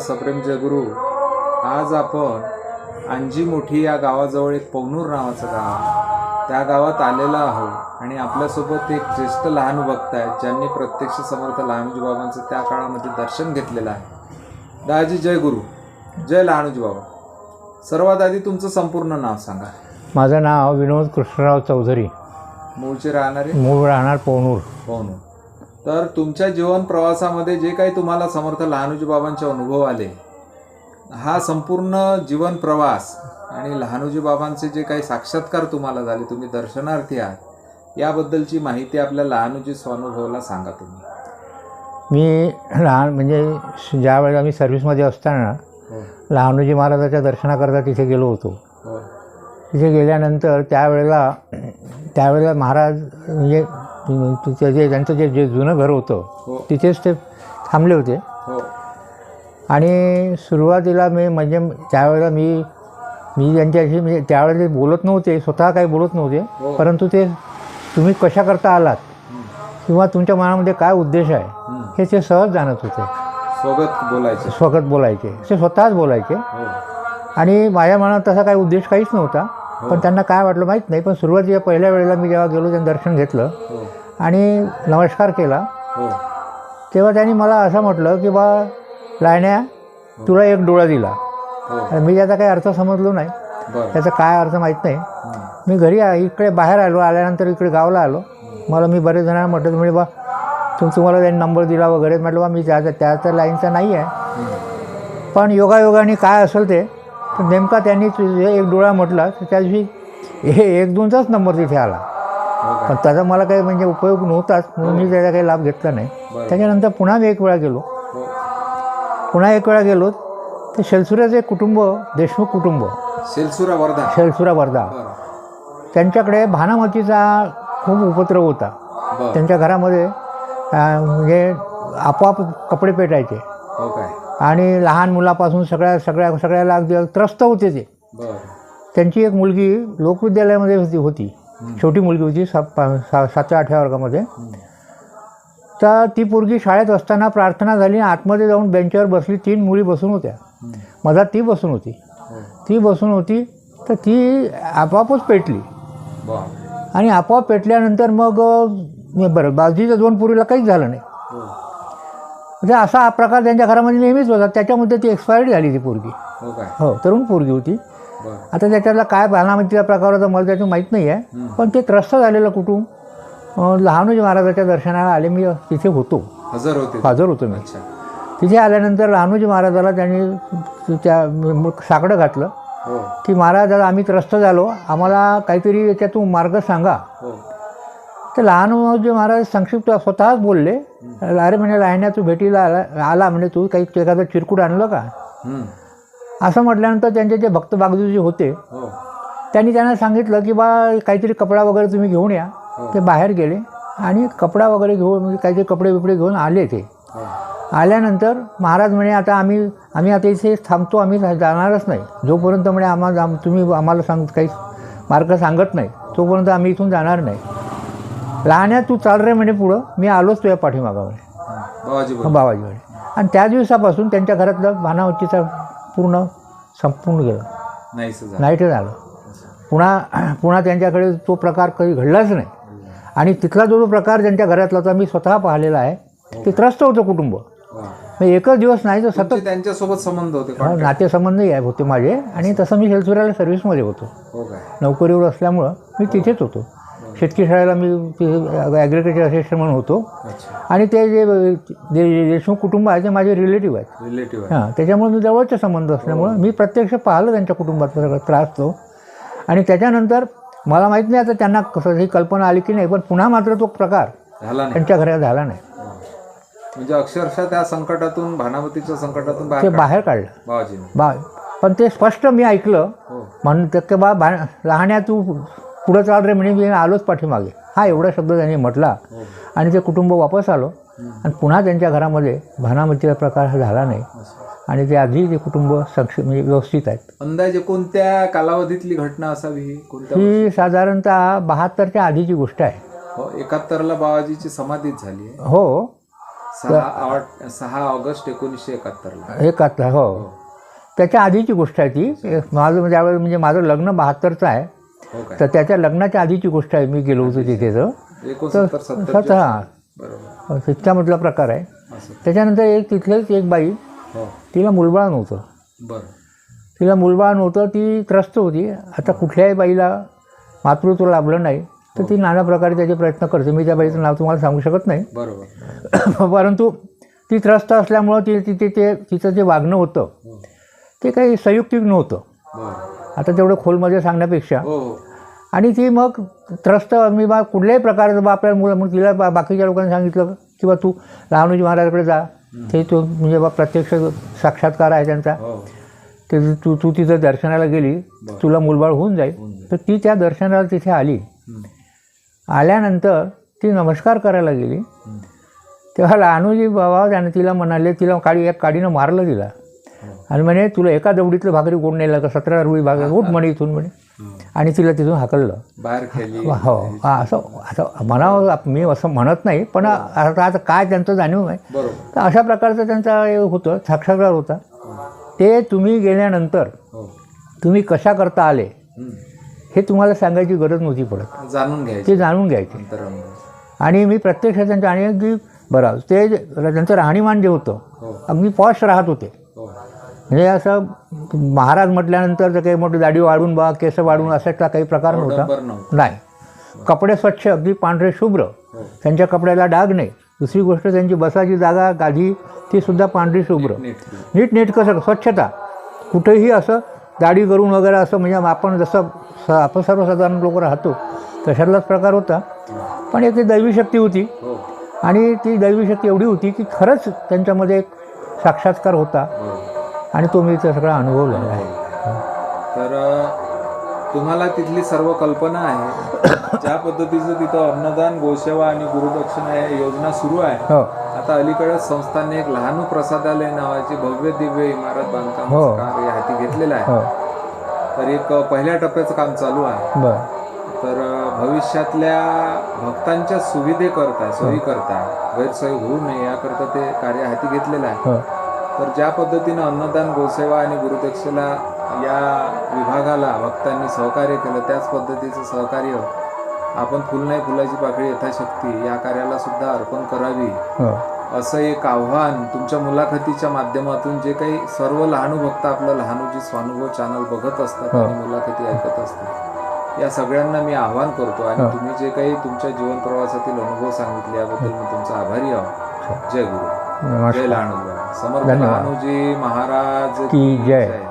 सप्रेम जयगुरु आज आपण अंजी मोठी या गावाजवळ एक पवनूर नावाचं गाव आहे. त्या गावात आलेलो आहोत आणि आपल्यासोबत एक ज्येष्ठ लहानू भक्त आहेत ज्यांनी प्रत्यक्ष समर्थ लहानूजी बाबांचं त्या काळामध्ये दर्शन घेतलेलं आहे. दादाजी जय गुरु जय लहानूजी बाबा. सर्वात आधी तुमचं संपूर्ण नाव सांगा. माझं नाव विनोद कृष्णराव चौधरी. मूळचे राहणारे? मूळ राहणार पवनूर. पवनूर. तर तुमच्या जीवन प्रवासामध्ये जे काही तुम्हाला समर्थ लहानूजी बाबांचे अनुभव आले हा संपूर्ण जीवन प्रवास आणि लहानूजी बाबांचे जे काही साक्षात्कार तुम्हाला झाले तुम्ही दर्शनार्थी आहात याबद्दलची माहिती आपल्या लहानूजी स्वानुभवाला सांगा तुम्ही. मी लहान म्हणजे ज्या वेळेला मी सर्व्हिसमध्ये असताना हो. लहानोजी महाराजाच्या दर्शनाकरता तिथे गेलो होतो. हो. तिथे गेल्यानंतर त्यावेळेला त्यावेळेला महाराज म्हणजे तिथे जे त्यांचं जे जे जुनं घर होतं हो. तिथेच ते थांबले होते. हो. आणि सुरुवातीला मी म्हणजे त्यावेळेला मी मी त्यांच्याशी म्हणजे त्यावेळेला ते बोलत नव्हते स्वतः काही बोलत हो. नव्हते परंतु ते तुम्ही कशा करता आलात? हं. किंवा तुमच्या मनामध्ये काय उद्देश आहे? हं. हे ते सहज जाणत होते. स्वागत बोलायचे. स्वगत बोलायचे. ते स्वतःच बोलायचे. हो. आणि माझ्या मनात तसा काही उद्देश काहीच नव्हता. पण त्यांना काय वाटलं माहीत नाही पण सुरुवातीला पहिल्या वेळेला मी जेव्हा गेलो त्यांनी दर्शन घेतलं हो. आणि नमस्कार केला हो. तेव्हा त्यांनी मला असं म्हटलं की बा लायण्या तुला एक डोळा दिला. हो. मी त्याचा काही अर्थ समजलो नाही. त्याचा काय अर्थ माहीत नाही. हं. मी घरी आ- इकडे बाहेर आलो आल्यानंतर इकडे गावाला आलो. मला मी बरेच जणांना म्हटलं म्हणजे बा तुम तुम्हाला त्यांनी नंबर दिला वगैरे. म्हटलं बा मी त्याचा त्याचा लाईनचा नाही आहे. हं. पण योगायोगाने काय असेल ते नेमका त्यांनी तुझे एक डोळा म्हटला तर त्या दिवशी हे एक दोनचाच नंबर तिथे आला. हो पण त्याचा मला काही म्हणजे उपयोग नव्हताच म्हणून मी त्याचा काही लाभ घेतला नाही. त्याच्यानंतर पुन्हा मी एक वेळा गेलो. हो. पुन्हा एक वेळा गेलो ते शेलसुराचं एक कुटुंब देशमुख कुटुंब. सेलसुरा वर्धा. शेलसुरा वर्धा. त्यांच्याकडे भानामतीचा खूप उपद्रव होता. त्यांच्या घरामध्ये म्हणजे आपोआप कपडे पेटायचे. आणि लहान मुलापासून सगळ्या सगळ्या सगळ्याला अगदी त्रस्त होते ते. त्यांची एक मुलगी लोकविद्यालयामध्ये होती होती. छोटी मुलगी होती सा सातव्या आठव्या वर्गामध्ये. तर ती पोरगी शाळेत असताना प्रार्थना झाली आतमध्ये जाऊन बेंचवर बसली. तीन मुली बसून होत्या. मधात ती बसून होती. हो. ती बसून होती. तर ती आपोआपच पेटली. आणि आपोआप पेटल्यानंतर मग बरं बाजूच्या दोन पुरीला काहीच झालं नाही. हो. म्हणजे असा हा प्रकार त्यांच्या घरामध्ये नेहमीच होता. त्याच्यामध्ये ती एक्सपायर्ड झाली ती पोरगी. हो काय? हो तरुण पोरगी होती. बरं. आता त्याच्यातला काय बाणामतीचा प्रकार होता मला त्याचं माहीत नाही आहे. पण ते त्रस्त झालेलं कुटुंब अं, लहानोजी महाराजाच्या दर्शनाला आले. मी तिथे होतो. हजर होते हजर होतो मी. अच्छा. तिथे आल्यानंतर लहानोजी महाराजाला त्यांनी त्या म- साकडं घातलं. हो. की महाराज आता आम्ही त्रस्त झालो. आम्हाला काहीतरी याच्यातून मार्ग सांगा. हो. तर लहानोजी महाराज संक्षिप्त स्वतःच बोलले. अरे म्हणजे लायण्या तू भेटीला आला आला म्हणजे तू काही एखादं चिरकुट आणलं का? हं. असं म्हटल्यानंतर त्यांचे जे भक्त बागदूजी होते हो. त्यांनी त्यांना सांगितलं की बा काहीतरी कपडा वगैरे तुम्ही घेऊन या. ते बाहेर गेले आणि कपडा वगैरे घेऊन म्हणजे काहीतरी कपडे बिपडे घेऊन आले ते. हो. आल्यानंतर महाराज म्हणे आता आम्ही आम्ही आता इथे थांबतो आम्ही जाणारच नाही. जोपर्यंत म्हणे आम्हाला आम- तुम्ही आम्हाला सांग काही मार्ग सांगत नाही तोपर्यंत आम्ही इथून जाणार नाही. लहान्या तू चाल रे म्हणे पुढं. मी आलोच तुझ्या पाठीमागा म्हणे हं. बाबाजी बोल बाबाजी म्हणे आणि त्या दिवसापासून त्यांच्या घरातलं भानावतीचा पूर्ण संपूर्ण गेलं. नाईट झालं. पुन्हा पुन्हा त्यांच्याकडे तो प्रकार कधी घडलाच नाही. आणि तिथला जो जो प्रकार त्यांच्या घरातला होता मी स्वतः पाहिलेला आहे. ते त्रस्त होतं कुटुंब. म्हणजे एकच दिवस नाही तर सतत त्यांच्यासोबत संबंध होते का? नातेसंबंधही आहे होते माझे. आणि तसं मी हेल्थवेअरला सर्व्हिसमध्ये होतो. हो नोकरीवर असल्यामुळं मी तिथेच होतो. शेतकी शाळेला मी ॲग्रिकल्चर असिस्टंट म्हणून होतो. आणि ते जे जे देशमुख कुटुंब आहे ते माझे रिलेटिव्ह आहेत. रिलेटिव्ह हां त्याच्यामुळे मी जवळचे संबंध असल्यामुळं मी प्रत्यक्ष पाहिलं त्यांच्या कुटुंबाचा सगळा त्रास तो. आणि त्याच्यानंतर मला माहीत नाही आता त्यांना कसं ही कल्पना आली की नाही पण पुन्हा मात्र तो प्रकार त्यांच्या घरात झाला नाही. म्हणजे अक्षरशः त्या संकटातून भानामतीच्या संकटातून ते बाहेर काढ- बाहेर काढलं. बा पण ते स्पष्ट मी ऐकलं. हो. म्हणून बा लहान्या तू पुढं चाल रे म्हणे मी आलोच पाठीमागे. हा एवढा शब्द त्यांनी म्हटला हो. आणि ते कुटुंब वापस आलो. आणि पुन्हा त्यांच्या घरामध्ये भानामतीचा प्रकार हा झाला नाही. आणि ते आधी ते कुटुंब सक्ष म्हणजे व्यवस्थित आहेत. अंदाजे कोणत्या कालावधीतली घटना असावी? ही ही साधारणतः बहात्तरच्या आधीची गोष्ट आहे. हो एकाहत्तरला बाबाजीची समाधीच झाली आहे. हो. सहा आठ सहा ऑगस्ट एकोणीसशे एकाहत्तरला. एक आता हो. त्याच्या आधीची गोष्ट आहे ती. माझं ज्यावेळेस म्हणजे माझं लग्न बहात्तरचं आहे. हो काय? तर त्याच्या लग्नाच्या आधीची गोष्ट आहे मी गेलो होतो तिथे तर एकोणसत्तर सत्तर सत हां. बरोबर. तितक्यामधला प्रकार आहे. असं. त्याच्यानंतर एक तिथलेच एक बाई हो. तिला मुलबाळ नव्हतं. बरं. तिला मुलबाळ नव्हतं ती त्रस्त होती. आता कुठल्याही बाईला मातृत्व लाभलं नाही तर ती नाना प्रकारे त्याचे प्रयत्न करते. मी त्या बाईचं नाव तुम्हाला सांगू शकत नाही. बरोबर. परंतु ती त्रस्त असल्यामुळं ती तिथे ते तिचं जे वागणं होतं हो. ते काही संयुक्तिक नव्हतं. बरं. आता तेवढं खोलमध्ये सांगण्यापेक्षा. हो. हो आणि ती मग त्रस्त मी बा कुठल्याही प्रकारचं बा आपल्या मुलं मग तिला बा बाकीच्या लोकांनी सांगितलं की? बा तू लहानोजी महाराजाकडे जा. ते तो म्हणजे बा प्रत्यक्ष साक्षात्कार आहे त्यांचा. हो. ते तू तू तिथं दर्शनाला गेली तुला मुलबाळ होऊन जाईल. तर ती त्या दर्शनाला तिथे आली. आल्यानंतर ती नमस्कार करायला गेली. तेव्हा लहानोजी बाबा त्याने तिला म्हणाले तिला काडी एक काडीनं मारलं तिला. आणि म्हणे तुला एका दवडीतलं भाकरी कोण नेलं का? सतरा रुपये भाकरी उठ म्हणे इथून म्हणे. हं. आणि तिला तिथून हाकललं. बाहेर हो हा, असं असं म्हणावं मी असं म्हणत नाही पण आता आता काय त्यांचं जाणीव आहे? बरोबर. तर अशा प्रकारचं त्यांचा हे होतं साक्षात्कार होता. ते तुम्ही गेल्यानंतर हो. तुम्ही कशा करता आले हं. हे तुम्हाला सांगायची गरज नव्हती पडत. जाणून घ्यायचे. ते जाणून घ्यायचे. आणि मी प्रत्यक्ष त्यांच्या आणि अगदी बरं ते त्यांचं राहणीमान जे होतं हो. अगदी पॉश राहत होते. हो म्हणजे असं महाराज म्हटल्यानंतर तर काही मोठी दाढी वाढून बा केस वाढून असाचा काही प्रकार नव्हता. नाही. कपडे स्वच्छ अगदी पांढरे शुभ्र. हो. त्यांच्या कपड्याला डाग नाही. दुसरी गोष्ट त्यांची बसाची जागा गादी ती सुद्धा पांढरी शुभ्र. नीट नीट नेटकं सगळं स्वच्छता. कुठेही असं दाढी करून वगैरे असं म्हणजे आपण जसं स आपण सर्वसाधारण लोक राहतो तशातलाच प्रकार होता. पण एक ती दैवी शक्ती होती. हो. आणि ती दैवी शक्ती एवढी होती की खरंच त्यांच्यामध्ये एक साक्षात्कार होता. बरोबर आणि तो मी ते सगळा अनुभवला आहे. तर तुम्हाला तिथली सर्व कल्पना आहे. ज्या पद्धतीचं तिथं अन्नदान गोसेवा आणि गुरुदक्षिणा या योजना सुरू आहे हो. आता अलीकडेच संस्थांनी एक लहानू प्रसादालय नावाची भव्य दिव्य इमारत हो. बांधकामाचं कार्य हाती घेतलेलं आहे. हो. तर एक पहिल्या टप्प्याचं काम चालू आहे. बरं. तर भविष्यातल्या भक्तांच्या सुविधेकरता सोयीकरता गैरसोय होऊ नये याकरता ते कार्य हाती घेतलेलं आहे. हो. तर ज्या पद्धतीनं अन्नदान गोसेवा आणि गुरुदक्षिणा या विभागाला भक्तांनी सहकार्य केलं त्याच पद्धतीचं सहकार्य आपण फुल नाही फुलाची पाकळी यथाशक्ती या कार्याला सुद्धा अर्पण करावी. हो. असं एक आव्हान तुमच्या मुलाखतीच्या माध्यमातून जे काही सर्व लहानू भक्त आपलं लहानूजी स्वानुभव चॅनल बघत असतात हो. आणि मुलाखती ऐकत असतात. या सगळ्यांना मी आव्हान करतो आणि हो. तुम्ही जे काही तुमच्या जीवन प्रवासातील अनुभव सांगितले याबद्दल मी तुमचा आभारी आहोत. जय गुरु. जय लहानू समर्थ महाराज की जय.